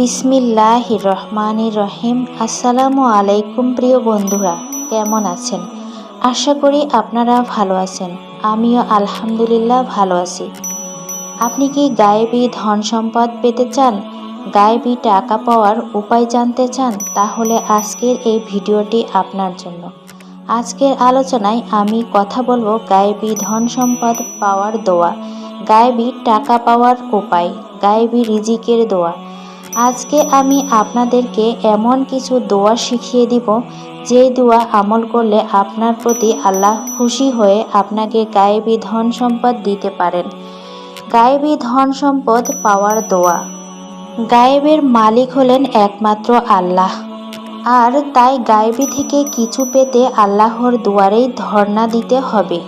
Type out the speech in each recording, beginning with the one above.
বিসমিল্লাহ রহমান রহিম আসসালামু আলাইকুম প্রিয় বন্ধুরা, কেমন আছেন? আশা করি আপনারা ভালো আছেন। আমিও আলহামদুলিল্লাহ ভালো আছি। আপনি কি গায়েবী ধন সম্পদ পেতে চান? গায়েবী টাকা পাওয়ার উপায় জানতে চান? তাহলে আজকের এই ভিডিওটি আপনার জন্য। আজকের আলোচনায় আমি কথা বলব গায়েবী ধন সম্পদ পাওয়ার দোয়া, গায়েবী টাকা পাওয়ার উপায়, গায়েবী রিজিকের দোয়া। আজকে আমি আপনাদেরকে এমন কিছু দোয়া শিখিয়ে দিব যে দোয়া আমল করলে আপনার প্রতি আল্লাহ খুশি হয়ে আপনাকে গায়েবী ধন সম্পদ দিতে পারেন। গায়েবী ধন সম্পদ পাওয়ার দোয়া। গায়েবের মালিক হলেন একমাত্র আল্লাহ। আর তাই গায়েবী থেকে কিছু পেতে আল্লাহর দুয়ারেই ধর্ণা দিতে হবে।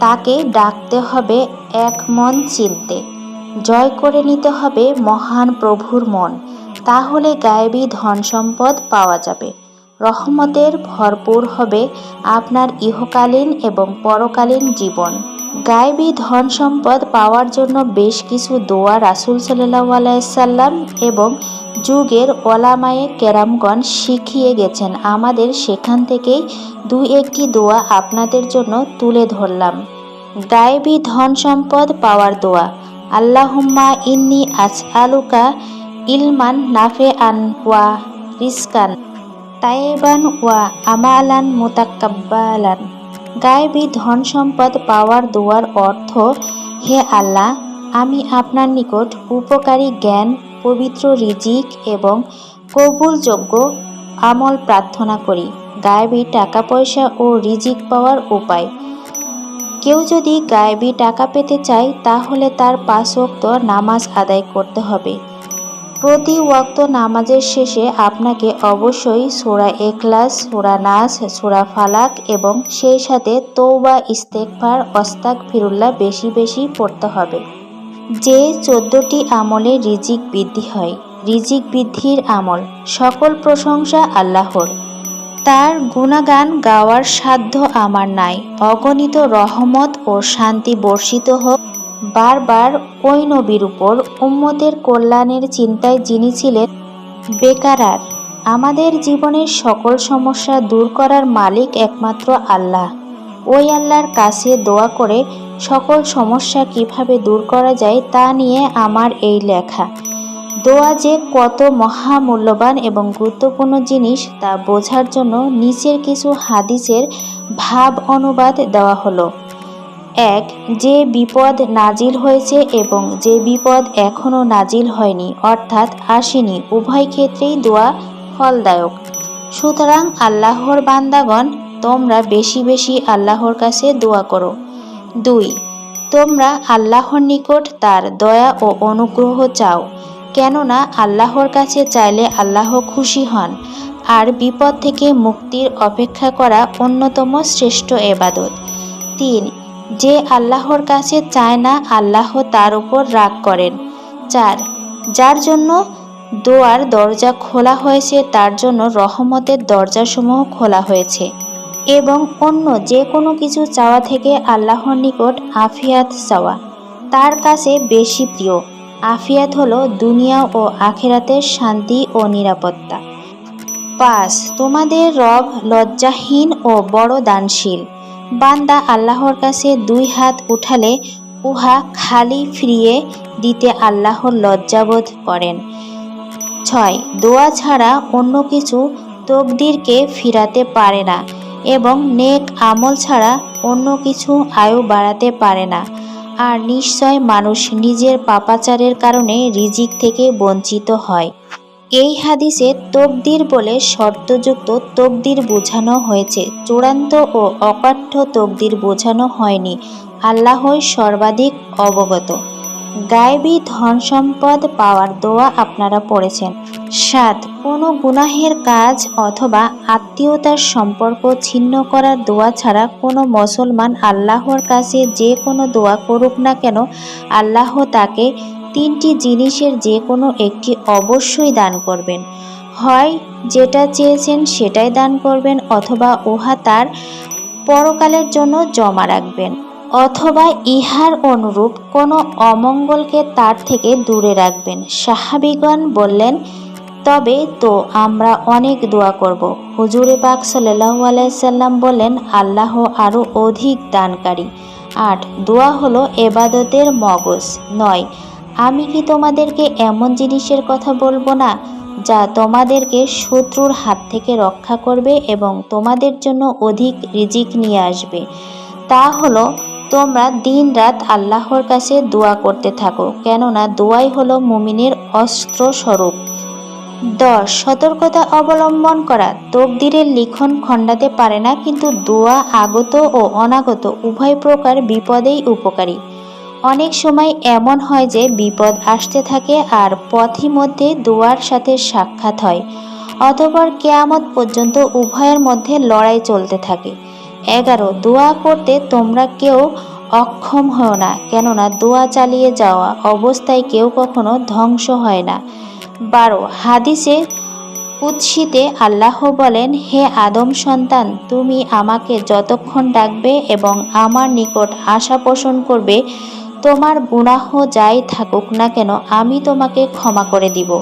তাকে ডাকতে হবে এক মন চিনতে। জয় করে নিতে হবে মহান প্রভুর মন, তাহলে গায়েবী ধন সম্পদ পাওয়া যাবে। রহমতের ভরপুর হবে আপনার ইহকালীন এবং পরকালীন জীবন। গায়েবী ধন সম্পদ পাওয়ার জন্য বেশ কিছু দোয়া রাসুল সাল্লাহ আলাইসাল্লাম এবং যুগের ওলামায়ে কেরামগণ শিখিয়ে গেছেন। আমাদের সেখান থেকেই দু একটি দোয়া আপনাদের জন্য তুলে ধরলাম। গায়েবী ধন সম্পদ পাওয়ার দোয়া। আল্লাহুম্মা ইন্নি আজ আলুকা ইলমান নাফে আন ওয়া রিস্কান তাইবান ওয়া আমালান মোতাক্কাব্বালান গায়েবী ধন সম্পদ পাওয়ার দোয়ার অর্থ, হে আল্লাহ, আমি আপনার নিকট উপকারী জ্ঞান, পবিত্র রিজিক এবং কবুলযোগ্য আমল প্রার্থনা করি। গায়েবী টাকা পয়সা ও রিজিক পাওয়ার উপায় কেউ যদি গায়েবী টাকা পেতে চায়, তাহলে তার পাঁচ ওয়াক্ত নামাজ আদায় করতে হবে। প্রতি ওয়াক্ত নামাজের শেষে আপনাকে অবশ্যই সোরা এখলাস সোরা নাস, সোরা ফালাক এবং সেই সাথে তৌবা ইস্তেকফার অস্তাক ফিরুল্লাহ বেশি বেশি পড়তে হবে। যে চোদ্দটি আমলে রিজিক বৃদ্ধি হয়, রিজিক বৃদ্ধির আমল সকল প্রশংসা আল্লাহর। তার গুণাগান গাওয়ার সাধ্য আমার নাই। অগণিত রহমত ও শান্তি বর্ষিত হোক, বারবার ওই নবীর উপর উম্মতের কল্যাণের চিন্তায় যিনি ছিলেন বেকারার আমাদের জীবনের সকল সমস্যা দূর করার মালিক একমাত্র আল্লাহ। ওই আল্লাহর কাছে দোয়া করে সকল সমস্যা কীভাবে দূর করা যায় তা নিয়ে আমার এই লেখা। দোয়া যে কত মহামূল্যবান এবং গুরুত্বপূর্ণ জিনিস তা বোঝার জন্য নিচের কিছু হাদিসের ভাব অনুবাদ দেওয়া হলো। এক, যে বিপদ নাজিল হয়েছে এবং যে বিপদ এখনও নাজিল হয়নি, অর্থাৎ আসেনি, উভয় ক্ষেত্রেই দোয়া ফলদায়ক। সুতরাং আল্লাহর বান্দাগণ, তোমরা বেশি বেশি আল্লাহর কাছে দোয়া করো। দুই, তোমরা আল্লাহর নিকট তার দয়া ও অনুগ্রহ চাও। কেননা আল্লাহর কাছে চাইলে আল্লাহ খুশি হন, আর বিপদ থেকে মুক্তির অপেক্ষা করা অন্যতম শ্রেষ্ঠ এবাদত। তিন, যে আল্লাহর কাছে চায় না আল্লাহ তার উপর রাগ করেন। চার, যার জন্য দোয়ার দরজা খোলা হয়েছে তার জন্য রহমতের দরজাসমূহ খোলা হয়েছে। এবং অন্য যে কোনো কিছু চাওয়া থেকে আল্লাহর নিকট আফিয়াত চাওয়া, তার কাছে বেশি প্রিয়। আফিয়াত হলো দুনিয়া ও আখেরাতের শান্তি ও নিরাপত্তা। পাঁচ, তোমাদের রব লজ্জাহীন ও বড় দানশীল। বান্দা আল্লাহর কাছে দুই হাত উঠালে উহা খালি ফিরিয়ে দিতে আল্লাহর লজ্জাবোধ করেন। ছয়, দোয়া ছাড়া অন্য কিছু তকদিরকে ফিরাতে পারে না এবং নেক আমল ছাড়া অন্য কিছু আয়ু বাড়াতে পারে না। আর নিশ্চয় মানুষ নিজের পাপাচারের কারণে রিজিক থেকে বঞ্চিত হয়। এই হাদিসে তকদির বলে শর্তযুক্ত তকদির বোঝানো হয়েছে। চূড়ান্ত ও অকাঠ্য তকদির বোঝানো হয়নি। আল্লাহই সর্বাধিক অবগত। গায়েবী ধন সম্পদ পাওয়ার দোয়া আপনারা পড়েছেন। সাত, কোনো গুনাহের কাজ অথবা আত্মীয়তার সম্পর্ক ছিন্ন করার দোয়া ছাড়া কোনো মুসলমান আল্লাহর কাছে যে কোনো দোয়া করুক না কেন, আল্লাহ তাকে তিনটি জিনিসের যে কোনো একটি অবশ্যই দান করবেন। হয় যেটা চেয়েছেন সেটাই দান করবেন অথবা উহা তার পরকালের জন্য জমা রাখবেন। অথবা ইহার অনুরূপ কোনো অমঙ্গলকে তার থেকে দূরে রাখবেন। সাহাবিগণ বললেন তবে তো আমরা অনেক দোয়া করব। হুজুরে পাক সাল্লাহু আলাইসাল্লাম বলেন, আল্লাহ আরও অধিক দানকারী। আট, দোয়া হলো এবাদতের মগজ। নয়, আমি কি তোমাদেরকে এমন জিনিসের কথা বলব না, যা তোমাদেরকে শত্রুর হাত থেকে রক্ষা করবে এবং তোমাদের জন্য অধিক রিজিক নিয়ে আসবে? তা হলো, তোমরা দিন রাত আল্লাহর কাছে দোয়া করতে থাকো, কেননা দোয়াই হলো মুমিনের অস্ত্র স্বরূপ দশ, সতর্কতা অবলম্বন করা। তকদিরের লিখন খণ্ডাতে পারে না, কিন্তু দোয়া, আগত ও অনাগত উভয় প্রকার বিপদেই উপকারী। অনেক সময় এমন হয় যে বিপদ আসতে থাকে আর পথি মধ্যে দোয়ার সাথে সাক্ষাৎ হয়, অতপর কেয়ামত পর্যন্ত উভয়ের মধ্যে লড়াই চলতে থাকে। এগারো, দোয়া করতে তোমরা কেউ অক্ষম হও না, কেননা দোয়া চালিয়ে যাওয়া অবস্থায় কেউ কখনো ধ্বংস হয় না। বারো। হাদিসে কুৎসিতে আল্লাহ বলেন, হে আদম সন্তান, তুমি আমাকে যতক্ষণ ডাকবে এবং আমার নিকট আশা পোষণ করবে, তোমার গুনাহ যাই থাকুক না কেন, আমি তোমাকে ক্ষমা করে দিব।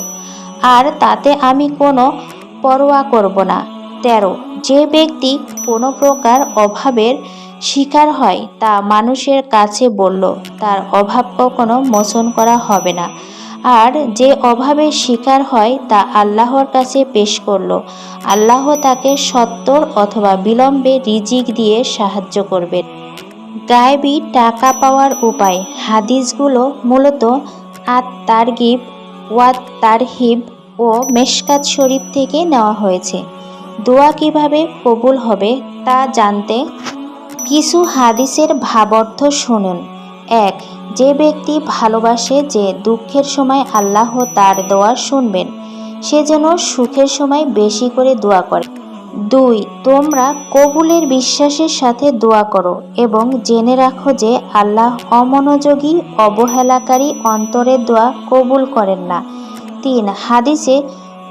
আর তাতে আমি কোনো পরোয়া করব না। তেরো। যে ব্যক্তি কোনো প্রকার অভাবের শিকার হয়, তা মানুষের কাছে বলল, তার অভাব কখনো মোচন করা হবে না। আর যে অভাবের শিকার হয় তা আল্লাহর কাছে পেশ করল। আল্লাহ তাকে সত্তর অথবা বিলম্বে রিজিক দিয়ে সাহায্য করবেন। গায়েবী টাকা পাওয়ার উপায়। হাদিসগুলো মূলত আত তারগিব ওয়াত তারহিব ও মেশকাত শরীফ থেকে নেওয়া হয়েছে। দোয়া কীভাবে কবুল হবে তা জানতে কিছু হাদিসের ভাবার্থ শুনুন। এক যে ব্যক্তি ভালোবাসে যে দুঃখের সময় আল্লাহ তার দোয়া শুনবেন, সে যেন সুখের সময় বেশি করে দোয়া করে। দুই, তোমরা কবুলের বিশ্বাসের সাথে দোয়া করো এবং জেনে রাখো যে আল্লাহ অমনোযোগী, অবহেলাকারী অন্তরের দোয়া কবুল করেন না। তিন, হাদিসে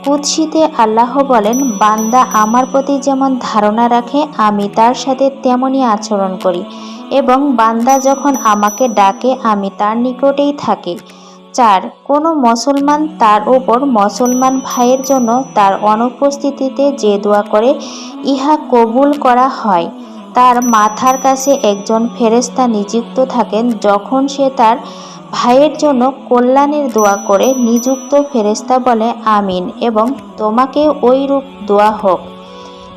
কুৎসিতে আল্লাহ বলেন, বান্দা আমার প্রতি যেমন ধারণা রাখে, আমি তার সাথে তেমনই আচরণ করি। এবং বান্দা যখন আমাকে ডাকে, আমি তার নিকটেই থাকি। চার, কোনো মুসলমান তার ওপর মুসলমান ভাইয়ের জন্য তার অনুপস্থিতিতে যে দোয়া করে, ইহা কবুল করা হয়। তার মাথার কাছে একজন ফেরেস্তা নিযুক্ত থাকেন, যখন সে তার ভাইয়ের জন্য কল্যাণের দোয়া করে, নিযুক্ত ফেরেস্তা বলে, আমিন এবং তোমাকে ওই রূপ দোয়া হোক।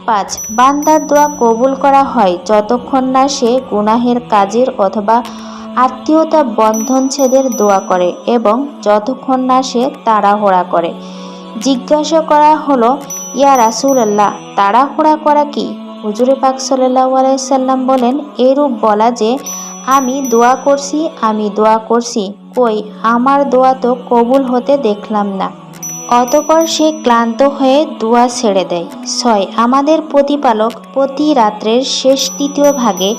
পাঁচ, বান্দার দোয়া কবুল করা হয় যতক্ষণ না সে গুনাহের কাজের অথবা আত্মীয়তা বন্ধন ছেদের দোয়া করে এবং যতক্ষণ না সে তাড়াহোড়া করে। জিজ্ঞাসা করা হলো, ইয়া রাসুলাল্লাহ, তাড়াহুড়া করা কি? হুজুরে পাক সাল্লাহ আলাইসাল্লাম বলেন, এরূপ বলা যে, আমি দোয়া করছি, আমি দোয়া করছি। কই, আমার দোয়া তো কবুল হতে দেখলাম না। অতপর সে ক্লান্ত হয়ে দুয়া ছেড়ে দেয়। ছয়, আমাদের প্রতিপালক প্রতি রাত্রের শেষ তৃতীয় ভাগে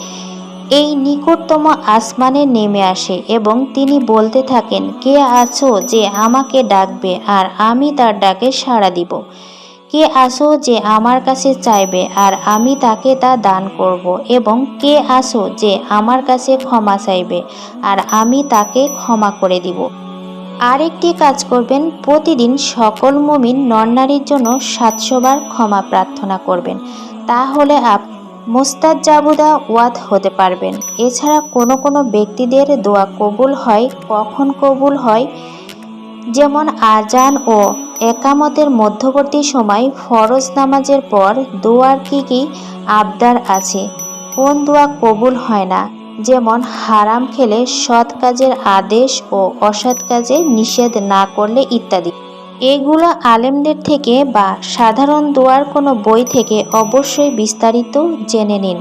এই নিকটতম আসমানে নেমে আসে এবং তিনি বলতে থাকেন, কে আছো যে আমাকে ডাকবে আর আমি তার ডাকে সাড়া দিব? কে আসো যে আমার কাছে চাইবে আর আমি তাকে তা দান করব? এবং কে আসো যে আমার কাছে ক্ষমা চাইবে আর আমি তাকে ক্ষমা করে দিব? আরেকটি কাজ করবেন, প্রতিদিন সকল মুমিন নরনারীর জন্য সাতশোবার ক্ষমা প্রার্থনা করবেন। তাহলে আপ মোস্তাদ জাবুদা ওয়াদ হতে পারবেন। এছাড়া কোনো কোনো ব্যক্তিদের দোয়া কবুল হয়, কখন কবুল হয়, যেমন আজান ও একামতের মধ্যবর্তী সময় ফরজ নামাজের পর দোয়ার কি কি আবদার আছে, কোন দোয়া কবুল হয় না যেমন হারাম খেলে সৎ কাজের আদেশ ও অসৎ কাজে নিষেধ না করলে ইত্যাদি। এগুলো আলেমদের থেকে বা সাধারণ দোয়ার কোনো বই থেকে অবশ্যই বিস্তারিত জেনে নিন।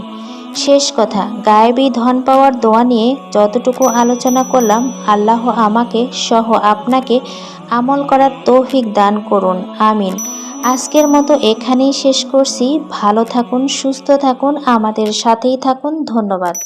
শেষ কথা, গায়েবী ধন পাওয়ার দোয়া নিয়ে যতটুকু আলোচনা করলাম, আল্লাহ আমাকে সহ আপনাকে আমল করার তৌফিক দান করুন, আমিন। আজকের মতো এখানেই শেষ করছি। ভালো থাকুন, সুস্থ থাকুন, আমাদের সাথেই থাকুন। ধন্যবাদ।